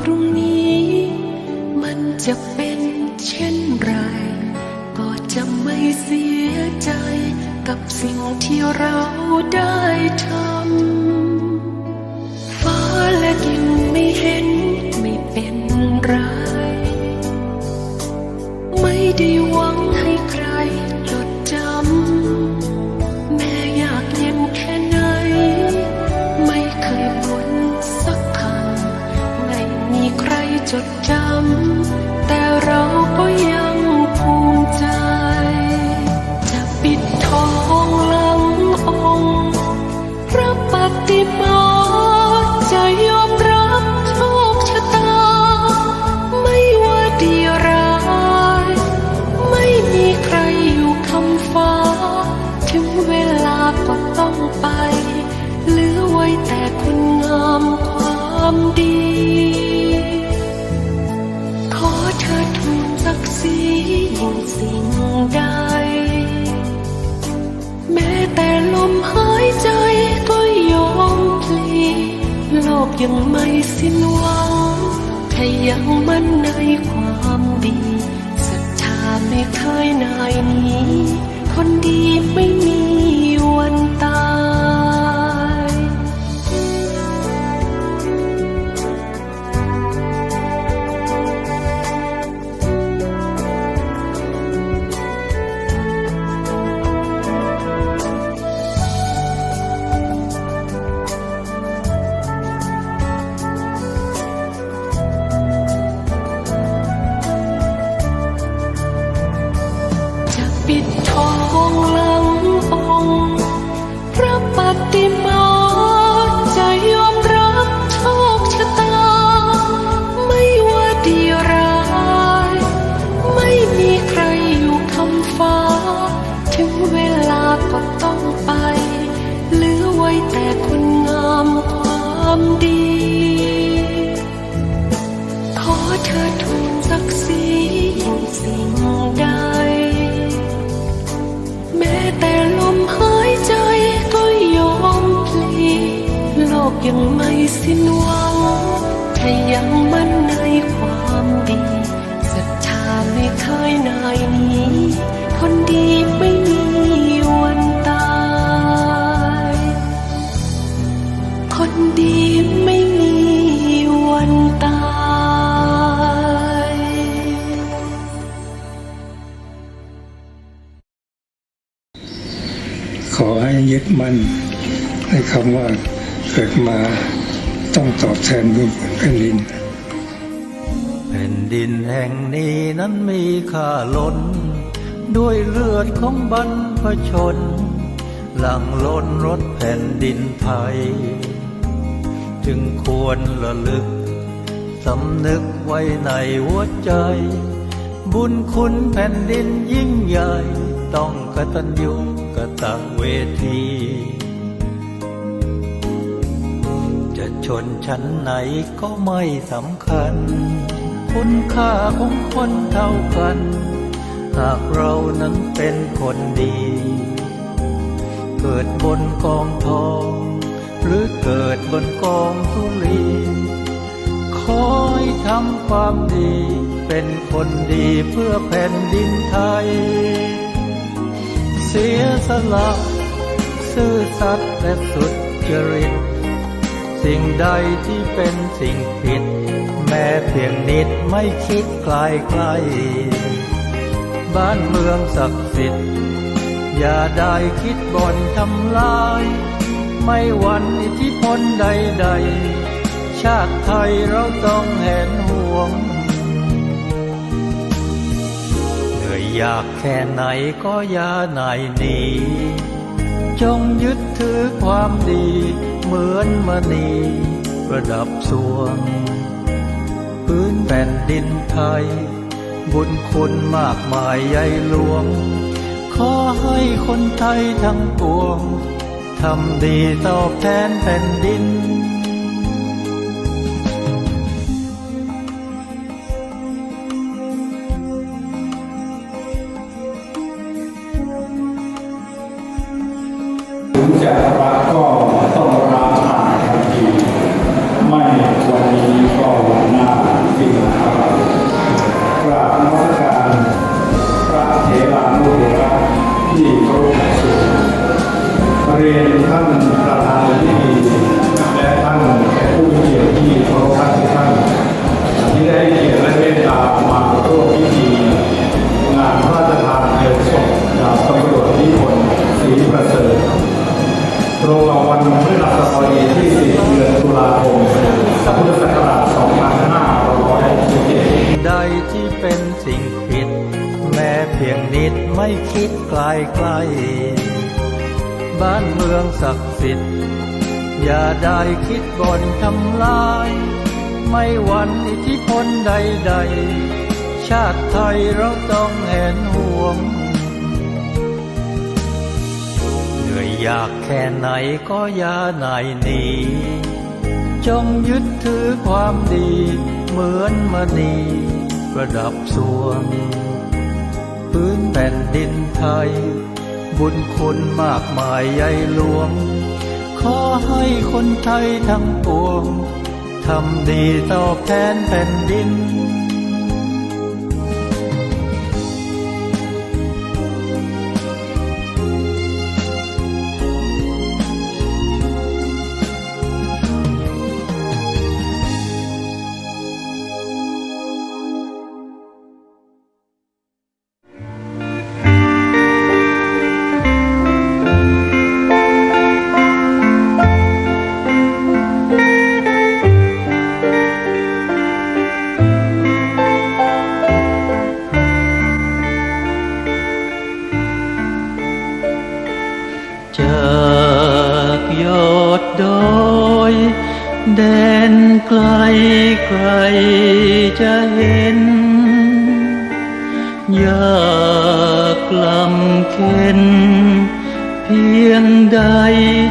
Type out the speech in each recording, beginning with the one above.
พรุ่งนี้ มันจะเป็นเช่นไร ก็จะไม่เสียใจกับสิ่งที่เราได้ทำฟ้าและยินไม่เห็น สิ่งใด แม้แต่ลมหายใจก็ยอมพลีโลกยังไม่สิ้นหวังถ้ายังมั่นในความดีศรัทธาไม่เคยนายนี้คน สิ้นหวังถ้ายังมั่นในความดีศรัทธาไม่เคยนายหนี้ คนดีไม่มีวันตาย คนดีไม่มีวันตายขอให้ยึดมั่นในคำว่าเกิดมา ต้องตอบแทนบุญคุณแผ่นดิน แผ่นดินแห่งนี้นั้นมีค่าล้น ด้วยเลือดของบรรพชน หลังล้นรถแผ่นดินไทย จึงควรระลึก สำนึกไว้ในหัวใจ บุญคุณแผ่นดินยิ่งใหญ่ ต้องกตัญญูกตเวที นชั้นไหนก็ไม่สำคัญ คุณค่าของคนเท่ากัน หากเรานั้นเป็นคนดี เกิดบนกองทอง หรือเกิดบนกองทุลีขอให้ทำความดี เป็นคนดีเพื่อแผ่นดินไทย เสียสละ ซื่อสัตย์และสุดจริต สิ่งใดที่เป็นสิ่งผิด แม้เพียงนิดไม่คิดไกลไกลบ้านเมืองศักดิ์สิทธิ์ อย่าได้คิดบ่นทำลาย ไม่หวันอิทธิพลใดๆ ชาติไทยเราต้องเห็นห่วง เหนื่อยยากแค่ไหนก็อย่าหนายหนีจงยึดถือความดี เหมือนมณีประดับสวง พื้นแผ่นดินไทย บุญคุณมากมายใหญ่หลวง ขอให้คนไทยทั้งปวง ทำดีตอบแทนแผ่นดินถึงจะรักก็ วันพฤหัสบดีที่ 10 เดือนตุลาคมพุทธศักราช2567ใดที่เป็นสิ่งผิด แม้เพียงนิดไม่คิดไกลไกล บ้านเมืองศักดิ์สิทธิ์ อย่าได้คิดบ่นทำลาย ไม่หวันอิทธิพลใด ๆ ชาติไทยเราต้องเห็นห่วง อยากแค่ไหนก็อย่าหนายหนีจงยึดถือความดี เหมือนมณีประดับสวง พื้นแผ่นดินไทย บุญคุณมากมายใหญ่หลวง ขอให้คนไทยทั้งปวงทำดีตอบแทนแผ่นดิน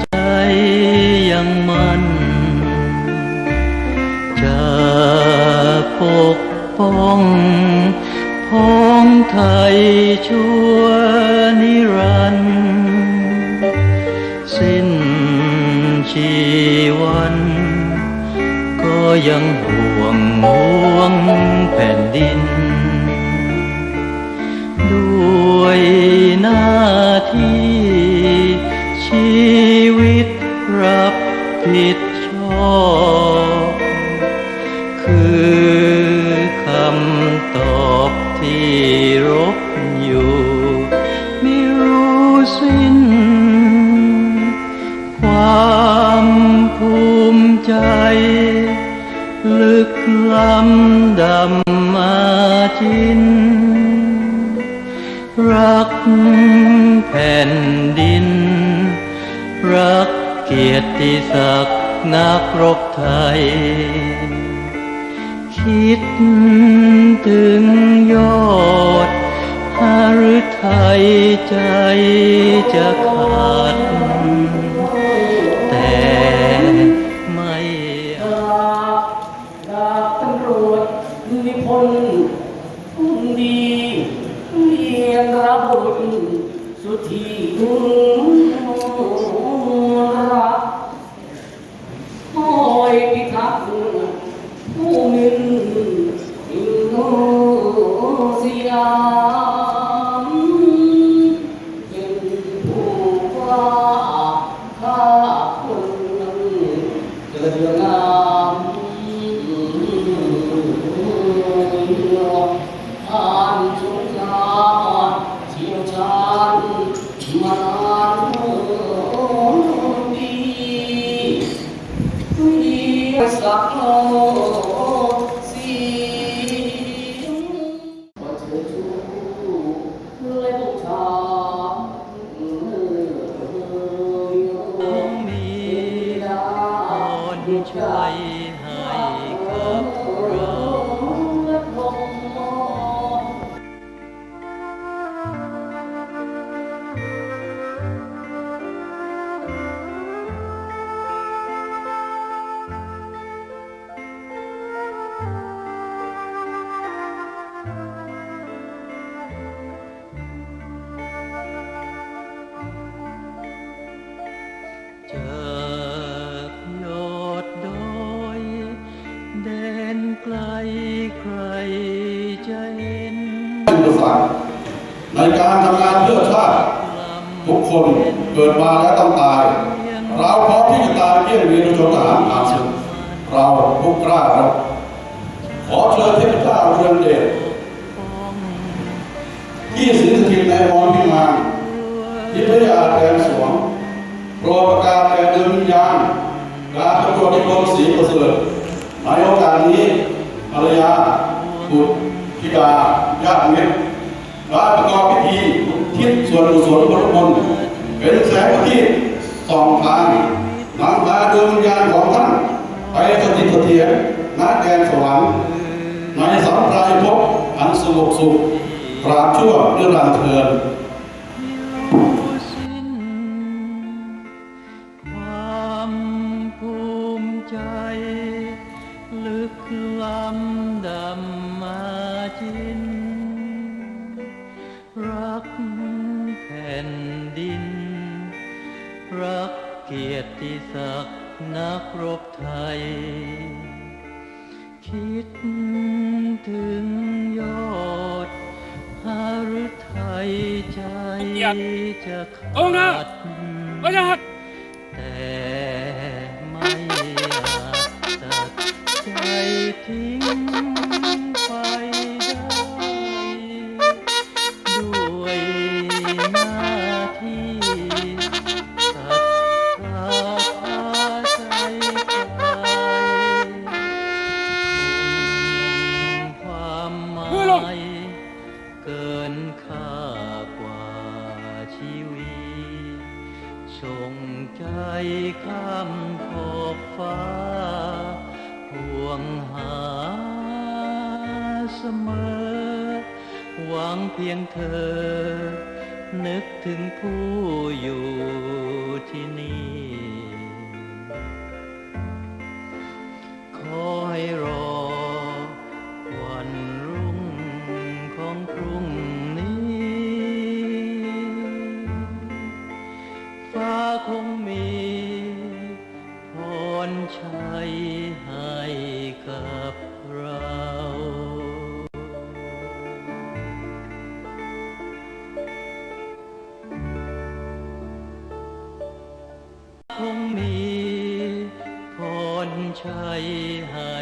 ใจยังมันจะปกป้องพ้องไทยชั่วนิรันดร์สิ้นชีวัน ก็ยังห่วงห่วงแผ่นดิน รักแผ่นดิน รักเกียรติศักดิ์นักรบไทย คิดถึงยอดหฤทัยใจจะขาด แต่ไม่อาจดาบตำรวจนิพนธ์ดีเมี รบุตรสุธีรักคอยพิทักษ์ผู้มินอินสยามเป็นผู้กล้าข้าคนเกิดงาม ร คนเกิดมาแล้วต้องตาย เราพร้อมที่จะตายเพื่อเรียนชนทหารผ่านศึกเราทุกกล้ารบขอเชิญเทพเจ้าเรืองเดชที่สิงสถิตในมรพิมานที่พระยาแดนสวงโปรดประกาศแก่เดินวิญญาณการตำรวจนิพนธ์ศรีประเสริฐในโอกาสนี้ภรรยาบุตรธิดาญาติมิตรการประกอบพิธี ทิศส่วนกุศลพระพลเป็นแสงอาทิตย์ส่องทางนำพาดวงวิญญาณของท่านไปสถิตเถียรณแดนสวรรค์ในสัมปรารภพอันสงบสุขปราบชั่วเรื่องรังเทือน ยคิดถึงยอดหาฤทัยใจจะขาองค์นะดพระเจ้าค่ะแต่ไม่อาจตัดใจทิ้ง กถึงผู้อยู่ที่นี่ ขอให้รอ รชัยให้กั